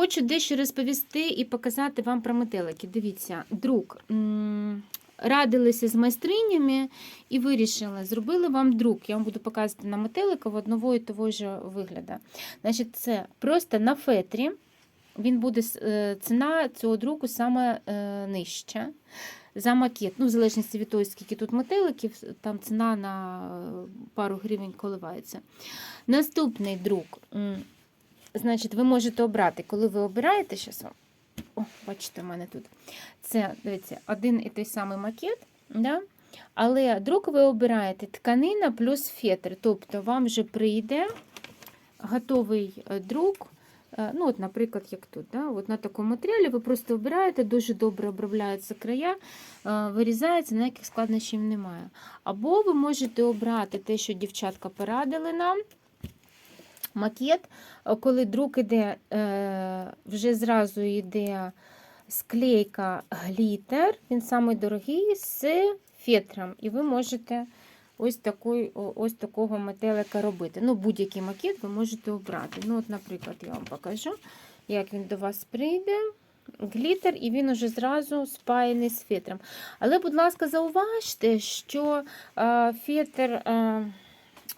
Хочу дещо розповісти і показати вам про метелики. Дивіться, друк. Радилися з майстринями і вирішили, зробили вам друк. Я вам буду показувати на метелика в одного і того ж вигляду. Значить, це просто на фетрі. Він буде е, ціна цього друку саме е, нижча. За макет, ну, в залежності від того, скільки тут метеликів, там ціна на е, пару гривень коливається. Наступний друк. Значить, ви можете обрати, коли ви обираєте, вам. О, бачите, у мене тут. Це, дивіться, один і той самий макет. Да? Але друк ви обираєте тканина плюс фетр. Тобто вам вже прийде готовий е, друк. Е, Ну, от, наприклад, як тут. Да? От на такому матеріалі ви просто обираєте, дуже добре обробляються края, е, вирізається, ніяких складнощів немає. Або ви можете обрати те, що дівчатка порадили нам. Макет, Е, коли друк іде, е, вже зразу йде склейка глітер, він самий з фетром. І ви можете ось, такий, ось такого метелика робити. Ну, будь-який макет ви можете обрати. Ну, от, наприклад, я вам покажу, як він до вас прийде. Глітер, і він уже зразу спаяний з фетром. Але, будь ласка, зауважте, що е, фетр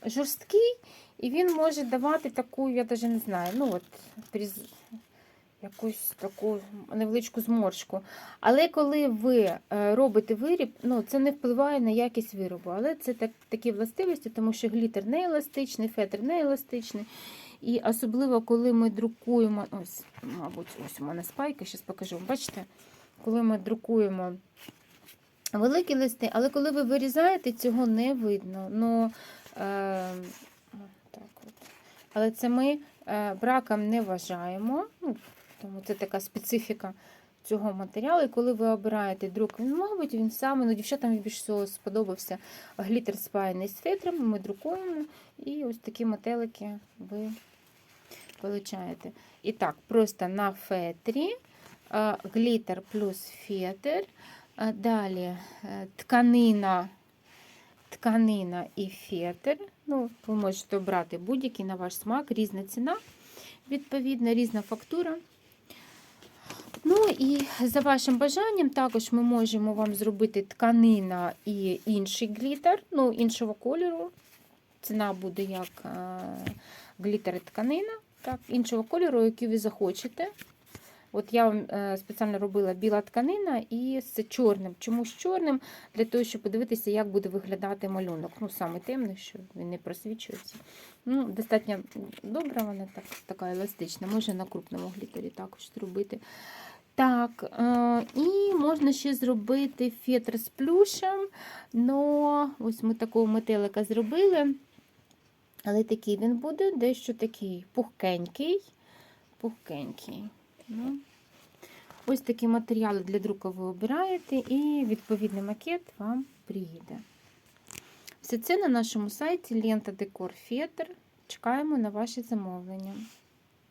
жорсткий, і він може давати таку, я навіть не знаю, ну от приз... якусь таку невеличку зморшку. Але коли ви е, робите виріб, ну це не впливає на якість виробу. Але це так, такі властивості, тому що глітер не еластичний, фетр не еластичний. І особливо, коли ми друкуємо, ось, мабуть, ось у мене спайка, зараз покажу. Бачите, коли ми друкуємо великі листи, але коли ви вирізаєте, цього не видно. Ну, е, так от. Але це ми е, браком не вважаємо. Ну, тому це така специфіка цього матеріалу. І коли ви обираєте друк, він, мабуть, він саме, ну, дівчатам більш всього сподобався глітер спаяний з фетром. Ми друкуємо, і ось такі метелики ви получаєте. І так, просто на фетрі, е, глітер плюс фетр. Е, Далі тканина, тканина і фетр. Ну, ви можете обрати будь-який на ваш смак, різна ціна, відповідно, різна фактура. Ну і за вашим бажанням, також ми можемо вам зробити тканина і інший глітер, ну, іншого кольору. Ціна буде як е, глітер і тканина, так, іншого кольору, який ви захочете. От я вам е, спеціально робила біла тканина і з чорним. Чому з чорним? Для того, щоб подивитися, як буде виглядати малюнок. Ну, саме темний, що він не просвічується. Ну, Достатньо добра, вона так, така еластична. Може на крупному глітері також зробити. Так, е, і можна ще зробити фетр з плюшем. Но ось ми такого метелика зробили. Але такий він буде дещо такий пухкенький. Пухкенький. Ну, ось такі матеріали для друку ви обираєте, і відповідний макет вам приїде. Все це на нашому сайті Лента Декор Фетр. Чекаємо на ваші замовлення.